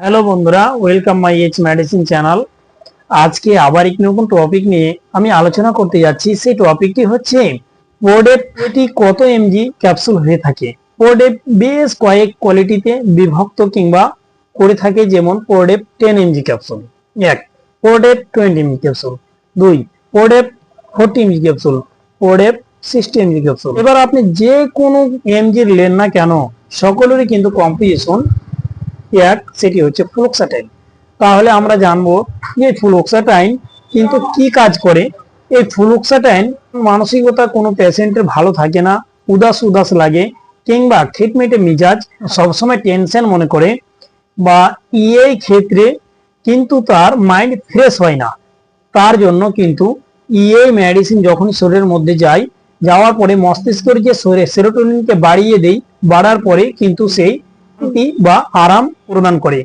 Hello বন্ধুরা welcome my H medicine channel আজকে আবার একটি নতুন টপিক নিয়ে আমি আলোচনা করতে যাচ্ছি। সেই টপিকটি হচ্ছে পোডেপ এটি কত এমজি ক্যাপসুল হয়ে থাকে? পোডেপ বেশ কয়েক কোয়ালিটিতে বিভক্ত কিংবা করে থাকে, যেমন পোডেপ টেন এমজি ক্যাপসুল এক পোডেপ টোয়েন্টি এমজি ক্যাপসুল দুই পোডেপ ফোরটি এমজি ক্যাপসুল পোডেপ সিক্সটি এমজি ক্যাপসুল এবার আপনি যে কোনো এমজির নেন না কেন, সকলেরই কিন্তু কম্পিটিশন এক সেটি হচ্ছে ফ্লুক্সাটাইন তাহলে আমরা জানব যে ফ্লুক্সাটাইন কিন্তু কি কাজ করে। এই ফ্লুক্সাটাইন মানসিকতা কোনো পেশেন্টের ভালো থাকে না, উদাস উদাস লাগে কিংবা ট্রিটমেন্টে মিজাজ সবসময় টেনশন মনে করে বা এই ক্ষেত্রে কিন্তু তার মাইন্ড ফ্রেশ হয় না। তার জন্য কিন্তু ইএ মেডিসিন যখন শরীরের মধ্যে যায়, যাওয়ার পরে মস্তিষ্কের যে সেরোটোনিনকে বাড়িয়ে দেই বাড়ার পরে কিন্তু সেই বা আরাম প্রদান করে।